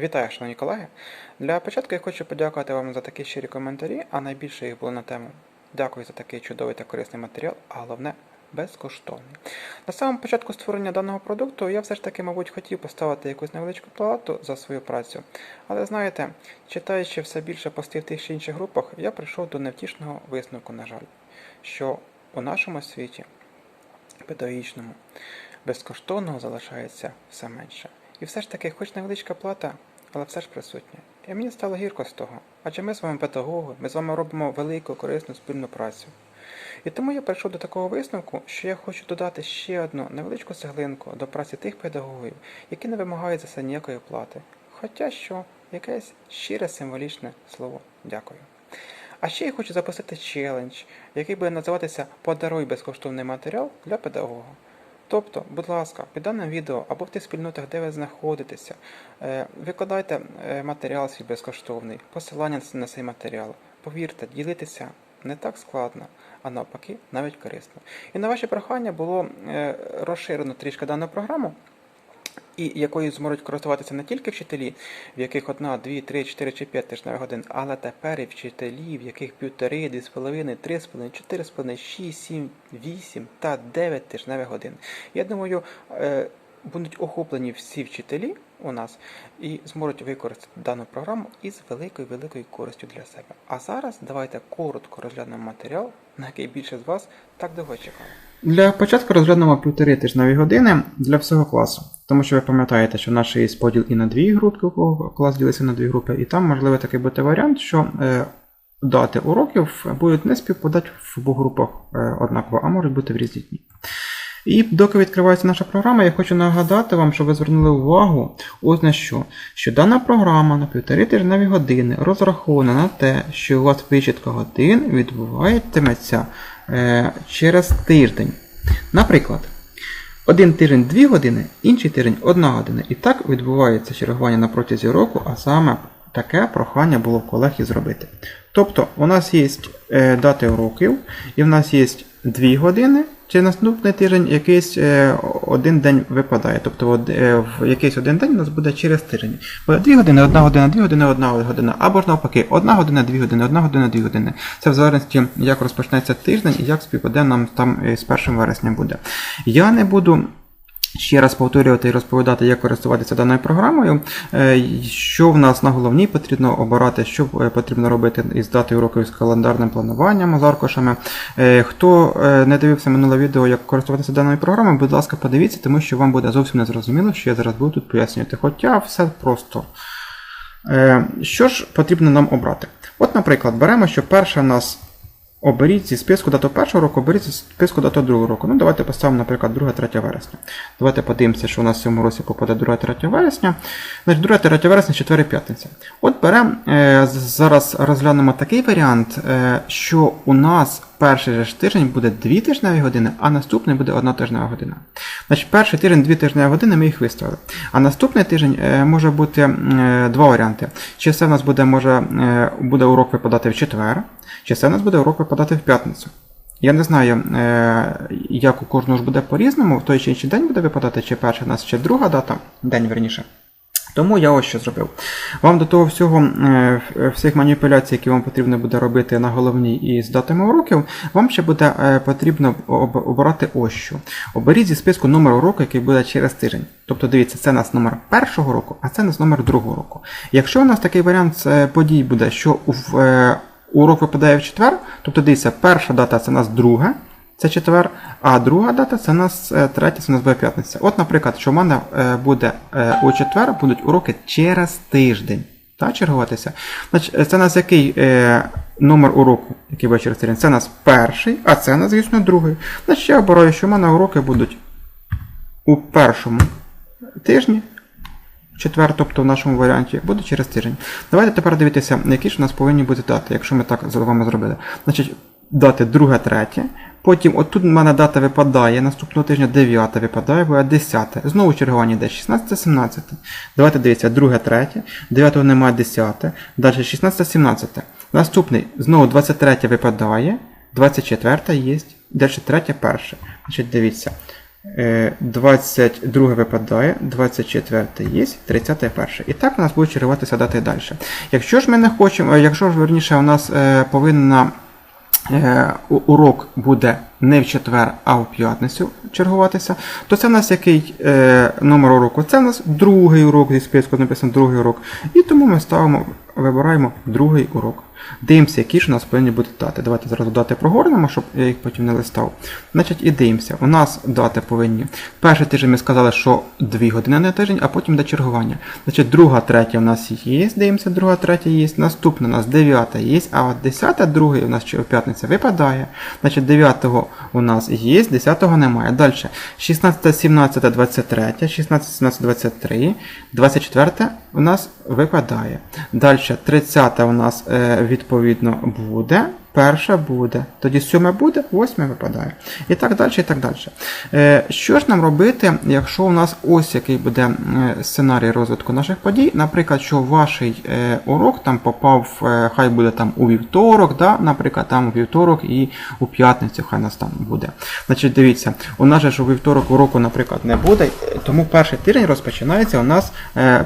Вітаю, шановні колеги. Для початку я хочу подякувати вам за такі щирі коментарі, а найбільше їх було на тему. Дякую за такий чудовий та корисний матеріал, а головне безкоштовний. На самому початку створення даного продукту я все ж таки, мабуть, хотів поставити якусь невеличку плату за свою працю. Але знаєте, читаючи все більше постів тих чи інших групах, я прийшов до невтішного висновку, на жаль, що у нашому світі педагогічному безкоштовного залишається все менше. І все ж таки, хоч невеличка плата, але все ж присутня. І мені стало гірко з того, адже ми з вами педагоги, ми з вами робимо велику корисну спільну працю. І тому я прийшов до такого висновку, що я хочу додати ще одну невеличку цеглинку до праці тих педагогів, які не вимагають за це ніякої плати. Хоча що якесь щире символічне слово дякую. А ще я хочу запустити челендж, який буде називатися Подаруй безкоштовний матеріал для педагога. Тобто, будь ласка, під даним відео або в тих спільнотах, де ви знаходитеся, е, викладайте е, матеріал свій безкоштовний, посилання на цей матеріал. Повірте, ділитися не так складно, а навпаки, навіть корисно. І на ваше прохання було е, розширено трішки дану програму, і якою зможуть користуватися не тільки вчителі, в яких одна, дві, три, чотири чи п'ять тижневих годин, але тепер і вчителі, в яких півтори, дві з половиною, три з половиною, чотири з половиною, шість, сім, вісім та дев'ять тижневих годин. Я думаю, е, будуть охоплені всі вчителі у нас і зможуть використати дану програму із великою великою користю для себе. А зараз давайте коротко розглянемо матеріал, на який більше з вас так довго чекали. Для початку розглянемо півтори тижневі години для всього класу. Тому що ви пам'ятаєте, що наш є поділ і на дві групи, у кого клас ділиться на дві групи, і там можливо такий бути варіант, що е, дати уроків будуть не співпадати в обох групах е, однаково, а можуть бути в різні дні. І доки відкривається наша програма, я хочу нагадати вам, щоб ви звернули увагу ось на що. Що дана програма на півтори тижневі години розрахована на те, що у вас вичітка годин відбуватиметься е, через тиждень. Наприклад, один тиждень 2 години, інший тиждень 1 година. І так відбувається чергування на протязі року, а саме таке прохання було в колег і зробити. Тобто, у нас є е, дати уроків, і в нас є 2 години. Чи наступний тиждень якийсь е, один день випадає. Тобто од, е, в якийсь один день у нас буде через тиждень. Буде 2 години, 1 година, 2 години, 1 година. Або ж навпаки, 1 година, 2 години, 1 година, 2 години. Це в залежності, як розпочнеться тиждень і як співпаде нам там е, з 1 вересня буде. Я не буду. Ще раз повторювати і розповідати, як користуватися даною програмою, Е, що в нас на головній потрібно обирати, що е, потрібно робити із датою уроку з календарним плануванням з аркушами. Е, Хто не дивився минуле відео, як користуватися даною програмою, будь ласка, подивіться, тому що вам буде зовсім незрозуміло, що я зараз буду тут пояснювати. Хоча все просто. Що ж потрібно нам обрати? От, наприклад, беремо, що перша в нас Оберіть зі списку дату першого року, оберіть зі списку дату другого року. Ну, давайте поставимо, наприклад, 2-3 вересня. Давайте подивимося, що у нас в цьому році попаде 2-3 вересня. Значить, 2-3 вересня, 4 п'ятниця. От беремо, е, зараз розглянемо такий варіант, е, що у нас перший же тиждень буде 2 тижневі години, а наступний буде 1 тижнева година. Значить, перший тиждень 2 тижневі години ми їх виставили. А наступний тиждень е, може бути два варіанти. Чи це в нас буде, може, буде урок випадати в четвер, чи це в нас буде урок випадати в п'ятницю. Я не знаю, е, як у кожного ж буде по-різному, в той чи інший день буде випадати, чи перша в нас, чи друга дата, день верніше. Тому я ось що зробив. Вам до того всього, е, всіх маніпуляцій, які вам потрібно буде робити на головній і з датами уроків, вам ще буде е, потрібно об- обирати ось що. Оберіть зі списку номер уроку, який буде через тиждень. Тобто, дивіться, це у нас номер першого року, а це у нас номер другого року. Якщо у нас такий варіант подій буде, що в, урок випадає в четвер, тобто дивіться, перша дата це у нас друга, це четвер, а друга дата це у нас е, третя, це у нас буде п'ятниця. От, наприклад, що в мене е, буде е, у четвер будуть уроки через тиждень. Та, чергуватися. Значить, це у нас який е, номер уроку, який буде через тиждень? Це у нас перший, а це у нас, звісно, другий. Значить, я обираю, що в мене уроки будуть у першому тижні, четвер, тобто в нашому варіанті, буде через тиждень. Давайте тепер дивитися, які ж у нас повинні бути дати, якщо ми так з вами зробили. Значить, дати 2, 3. Потім отут в мене дата випадає, наступного тижня 9 випадає, буде 10. Знову чергування йде 16, 17. Давайте дивіться, 2, 3, 9 немає 10, далі 16, 17. Наступний, знову 23 випадає, 24 є, далі 3, 1. Значить, дивіться. Е, 22 випадає, 24 є, 31. І так у нас буде чергуватися дати далі. Якщо ж ми не хочемо, е, якщо ж верніше у нас е, повинна е, урок буде не в четвер, а в п'ятницю чергуватися, то це в нас який е, номер уроку? Це в нас другий урок, зі списку написано другий урок. І тому ми ставимо, вибираємо другий урок. Дивимося, які ж у нас повинні бути дати. Давайте зараз дати прогорнемо, щоб я їх потім не листав. Значить, і дивимося. У нас дати повинні. Перший тиждень ми сказали, що 2 години на тиждень, а потім йде чергування. Значить, друга, третя у нас є. Дивимося, друга, третя є. Наступна у нас 9 є, а от 10, другий у нас чи- п'ятниця випадає. Значить, 9 у нас є, 10 немає. Далі. 16, 17, 23, 16, 17, 23, 24 у нас випадає. Далі 30 у нас е, відповідно буде. Перша буде, тоді сьоме буде, восьме випадає. І так далі, і так далі. Е, що ж нам робити, якщо у нас ось який буде сценарій розвитку наших подій, наприклад, що ваш е, урок там попав, е, хай буде там у вівторок, да? наприклад, там у вівторок і у п'ятницю, хай нас там буде. Значить, дивіться, у нас же ж у вівторок уроку, наприклад, не буде, тому перший тиждень розпочинається у нас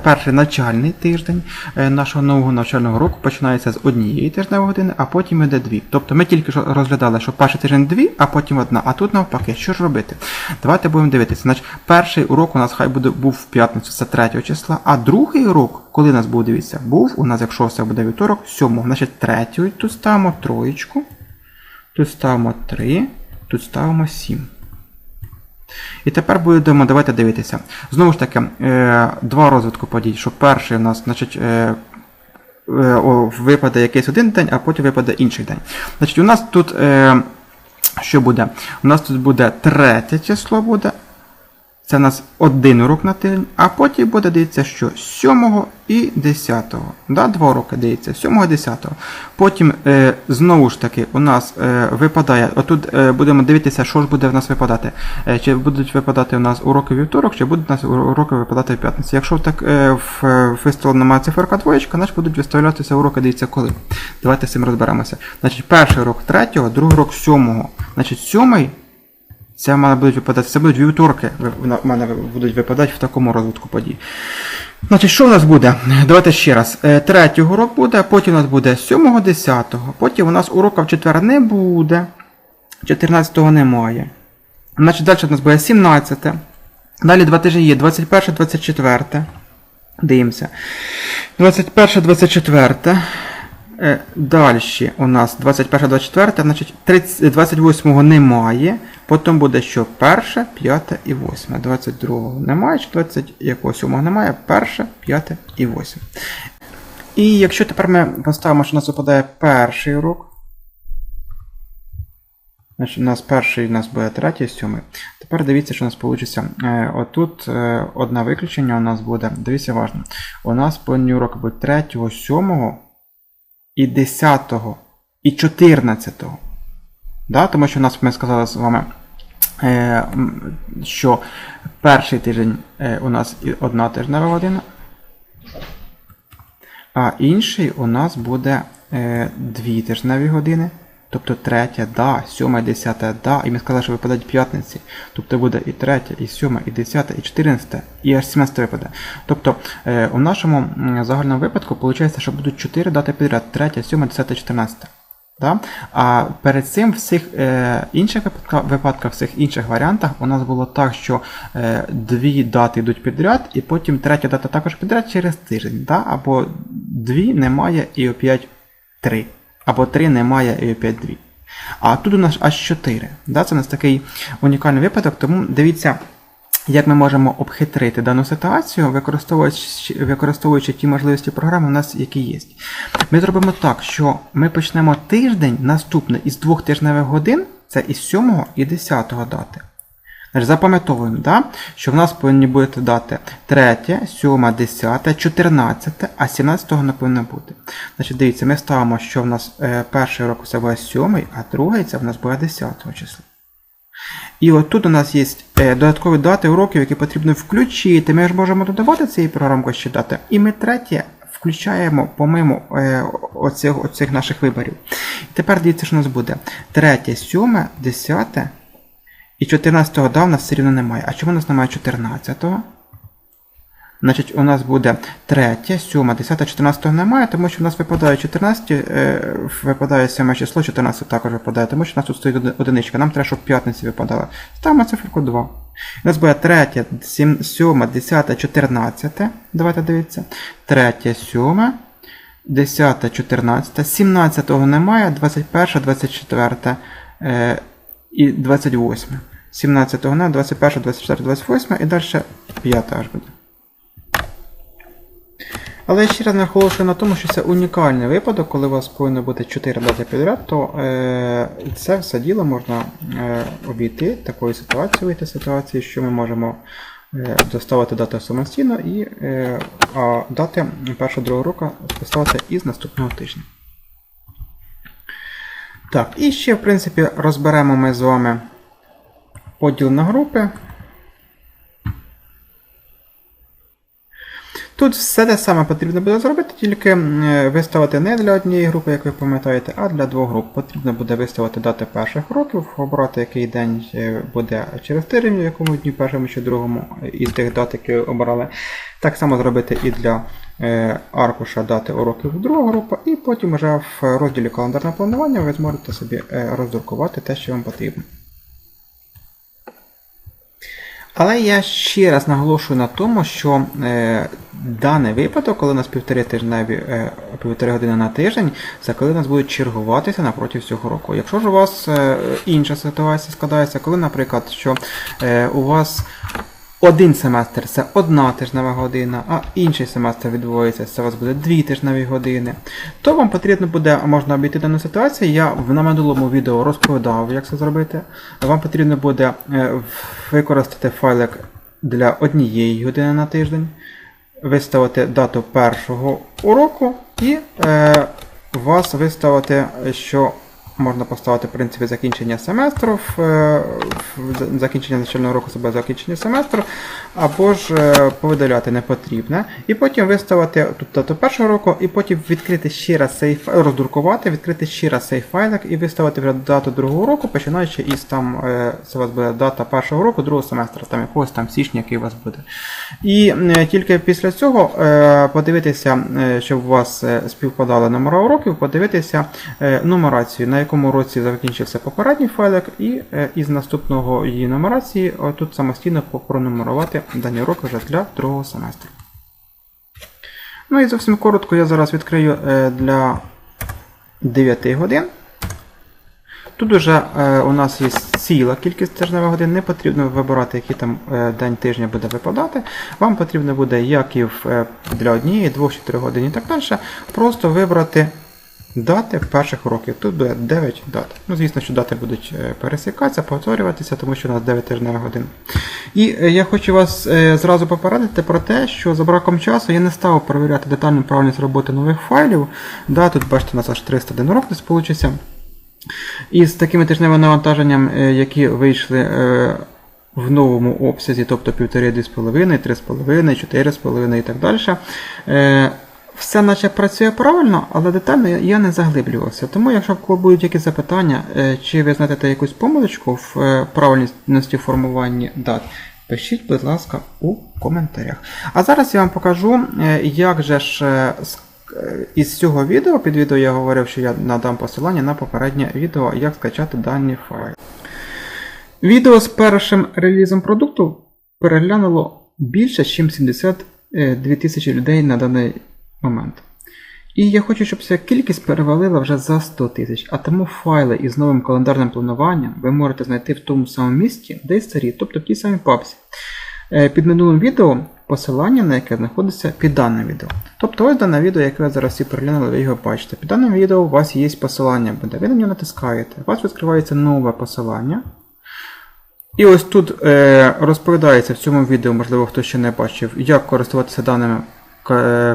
перший навчальний тиждень нашого нового навчального року починається з однієї тижневої години, а потім йде дві. Тобто ми тільки розглядали, що перший тиждень дві, а потім одна. А тут навпаки, що ж робити? Давайте будемо дивитися. Значить, перший урок у нас хай буде був в п'ятницю, це 3 числа, а другий урок, коли нас був, дивіться, був у нас, якщо це буде вівторок, 7. Значить, третю, тут ставимо троєчку, тут ставимо 3, тут ставимо 7. І тепер будемо давайте дивитися. Знову ж таки, е, два розвитку подій. Що перший у нас, значить, е, випаде якийсь один день, а потім випаде інший день. Значить, у нас тут е, що буде? У нас тут буде третє число буде. Це у нас один урок на тиждень, а потім буде, дивіться, що 7 і 10. Да, два уроки дивіться, 7 і 10. Потім е, знову ж таки у нас е, випадає, отут е, будемо дивитися, що ж буде в нас випадати. Е, чи будуть випадати у нас уроки вівторок, чи будуть у нас уроки випадати в п'ятницю. Якщо так е, в, в виставлена циферка двоєчка, значить будуть виставлятися уроки, дивіться коли. Давайте з цим розберемося. Значить, перший урок 3, другий урок 7. Значить, 7 це мене будуть випадати, це будуть вівторки, в мене будуть випадати в такому розвитку подій. Значить, що в нас буде? Давайте ще раз. Е, Третій урок буде, потім у нас буде 7 10 потім у нас урока в четвер не буде, 14-го немає. Значить, далі у нас буде 17. Далі два тижні є 21, 24. Дивимося. 21, 24. Е, Далі у нас 21, 24, значить 30, 28 немає. Потім буде що? Перше, п'яте і восьме. 22 немає, чи 27 немає, перше, п'яте і восьме. І якщо тепер ми поставимо, що у нас випадає перший урок. Значить, у нас перший у нас буде третій, сьомий. Тепер дивіться, що у нас вийде. Отут е, одне виключення у нас буде. Дивіться уважно. У нас повинні уроки будуть 3, 7 і 10 і 14. Да? Тому що у нас ми сказали з вами, е, що перший тиждень е, у нас одна тижнева година, а інший у нас буде е, дві тижневі години. Тобто третя, да, сьома, десята, да. І ми сказали, що випадають п'ятниці. Тобто буде і третя, і сьома, і десята, і чотирнадцята, і аж 17 випаде. Тобто у нашому загальному випадку виходить, що будуть 4 дати підряд: третя, сьома, десята, чотирнадцята. Да? А перед цим в всіх е, інших випадках, в всіх інших варіантах у нас було так, що е, дві дати йдуть підряд, і потім третя дата також підряд через тиждень. Да? Або дві немає і опять три. Або три немає і опять дві. А тут у нас аж 4. Да? Це у нас такий унікальний випадок, тому дивіться. Як ми можемо обхитрити дану ситуацію, використовуючи, використовуючи ті можливості програми, у нас які є. Ми зробимо так, що ми почнемо тиждень наступний із двох тижневих годин, це із 7 і 10 дати. Запам'ятовуємо, да? що в нас повинні бути дати 3, 7, 10, 14, а 17 не повинно бути. Значить, дивіться, ми ставимо, що в нас е, перший урок це буде 7, а другий це в нас буде 10 числа. І от тут у нас є е, додаткові дати уроків, які потрібно включити. Ми ж можемо додавати цієї програмку ще дати. І ми третє включаємо помимо е, оцих, оцих наших виборів. І тепер дивіться, що у нас буде. Третє, сьоме, десяте І 14-го да, у нас все рівно немає. А чому у нас немає 14-го? Значить, у нас буде 3, 7, 10, 14 немає, тому що в нас випадає 14, е, випадає 7 число, 14 також випадає, тому що у нас тут стоїть одиничка. Нам треба, щоб п'ятниці випадала. Ставимо циферку 2. У нас буде 3, 7, 7 10, 14. Давайте дивіться. 3, 7, 10, 14, 17 немає, 21, 24 е, і 28. 17 немає, 21, 24, 28 і далі 5 аж буде. Але я ще раз наголошую на тому, що це унікальний випадок, коли у вас повинно бути 4 дати підряд, то е, це все діло можна е, обійти такою ситуацією, вийти ситуації, що ми можемо е, доставити дату самостійно і е, а дати першого другого року поставити із наступного тижня. Так, і ще, в принципі, розберемо ми з вами поділ на групи. Тут все те саме потрібно буде зробити, тільки е, виставити не для однієї групи, як ви пам'ятаєте, а для двох груп. Потрібно буде виставити дати перших років, обрати який день е, буде через тиждень, в якому дні першому чи другому із тих дат, які обрали. Так само зробити і для е, аркуша дати уроків друга група, і потім вже в розділі календарне планування ви зможете собі е, роздрукувати те, що вам потрібно. Але я ще раз наголошую на тому, що е, даний випадок, коли у нас півтори тижневі, е, півтори години на тиждень, це коли у нас будуть чергуватися напроти всього року. Якщо ж у вас е, інша ситуація складається, коли, наприклад, що е, у вас один семестр це одна тижнева година, а інший семестр відбувається, це у вас буде дві тижневі години, то вам потрібно буде, можна обійти дану ситуацію. Я на минулому відео розповідав, як це зробити. Вам потрібно буде е, використати файлик для однієї години на тиждень, виставити дату першого уроку і е, вас виставити, що можна поставити в принципі закінчення семестру, е, закінчення навчального року себе закінчення семестру, або ж е, повидаляти не потрібне. І потім виставити тут дату першого року, і потім відкрити ще раз цей роздрукувати, відкрити ще раз цей файлик і виставити вже дату другого року, починаючи із там, е, це у вас буде дата першого року, другого семестру, там якогось там січня, який у вас буде. І тільки після цього подивитися, щоб у вас співпадали номера уроків, подивитися нумерацію, якому році закінчився попередній файлик, і е, із наступного її нумерації о, тут самостійно пронумерувати дані уроки вже для другого семестру. Ну і зовсім коротко я зараз відкрию е, для 9 годин. Тут вже е, у нас є ціла кількість тижневих годин, не потрібно вибирати, який там е, день тижня буде випадати. Вам потрібно буде, як і е, для однієї, двох чи трьох годин і так далі, просто вибрати дати перших уроків. Тут буде 9 дат. Ну, звісно, що дати будуть е, пересікатися, повторюватися, тому що у нас 9 тижневих годин. І е, я хочу вас е, зразу попередити про те, що за браком часу я не став перевіряти детальну правильність роботи нових файлів. Да, тут бачите, у нас аж 301 урок десь получиться. І з такими тижневими навантаженням, які вийшли в новому обсязі, тобто 1,5-2,5, 3,5, 4,5 і так далі, все наче працює правильно, але детально я- не заглиблювався. Тому, якщо в кого будуть якісь запитання, е, чи ви знайдете якусь помилочку в е, правильності формування дат, пишіть, будь ласка, у коментарях. А зараз я вам покажу, е, як же ж із цього відео, під відео я говорив, що я надам посилання на попереднє відео, як скачати дані файли. Відео з першим релізом продукту переглянуло більше, ніж 72 тисячі людей на даний момент. І я хочу, щоб ця кількість перевалила вже за 100 тисяч, а тому файли із новим календарним плануванням ви можете знайти в тому самому місці, де й старі, тобто в тій самій папці. Е, Під минулим відео посилання на яке знаходиться під даним відео. Тобто ось дане відео, яке ви зараз всі переглянули, ви його бачите. Під даним відео у вас є посилання буде. Ви на нього натискаєте. У вас відкривається нове посилання. І ось тут е, розповідається в цьому відео, можливо, хто ще не бачив, як користуватися даними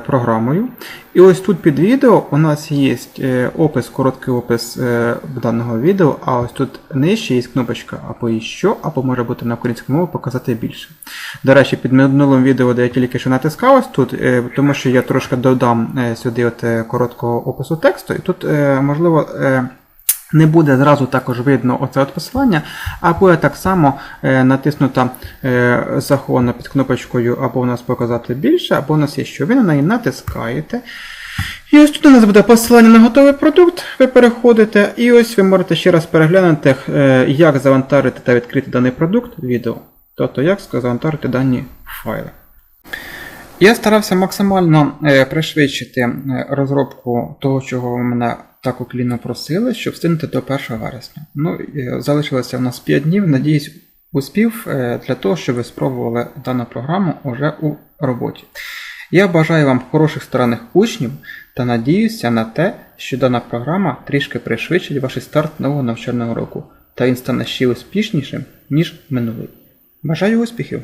програмою. І ось тут під відео у нас є е, опис, короткий опис е, даного відео, а ось тут нижче є кнопочка або і що, або може бути на українській мові показати більше. До речі, під минулим відео, де я тільки що натискав ось тут, е, тому що я трошки додам е, сюди от, е, короткого опису тексту, і тут, е, можливо, е, не буде зразу також видно оце от посилання, а буде так само е, натиснута е, захована під кнопочкою або у нас показати більше, або у нас є що. Ви на неї натискаєте. І ось тут у нас буде посилання на готовий продукт, ви переходите, і ось ви можете ще раз переглянути, е, як завантажити та відкрити даний продукт відео. Тобто, як завантажити дані файли. Я старався максимально пришвидшити розробку того, чого ви мене так уклінно просили, щоб встигнути до 1 вересня. Ну, е, залишилося в нас 5 днів. Надіюсь, успів е, для того, щоб ви спробували дану програму уже у роботі. Я бажаю вам хороших старанних учнів та надіюся на те, що дана програма трішки пришвидшить ваш старт нового навчального року, та він стане ще успішнішим, ніж минулий. Бажаю успіхів!